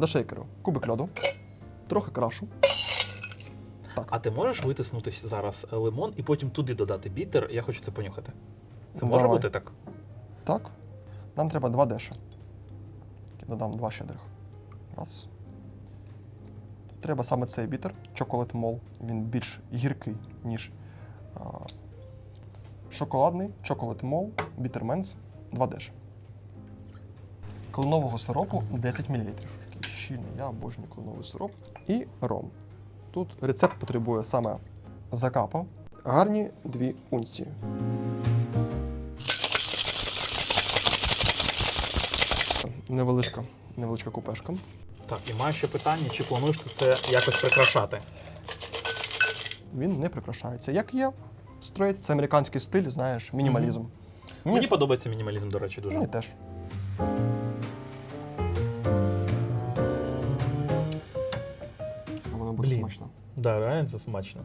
до шейкеру кубик льоду, трохи крашу. А ти можеш витиснути зараз е, лимон і потім туди додати бітер? Я хочу це понюхати. Це може бути так? Так. Нам треба два деша. Додам два щедрих. Раз. Треба саме цей бітер, Chocolate Mall. Він більш гіркий, ніж а, шоколадний Chocolate Mall Bittermans 2 деша. Кленового сиропу 10 мл. Щільний, я обожнюю кленовий сироп. І ром. Тут рецепт потребує саме закапа. Гарні 2 унції. Невеличка, невеличка купешка. Так, і маю ще питання, чи плануєш ти це якось прикрашати? Він не прикрашається. Як є, строїть, це американський стиль, знаєш, мінімалізм. Мені подобається мінімалізм, до речі, дуже. Мені теж. Блін. смачно. Да, реально це смачно.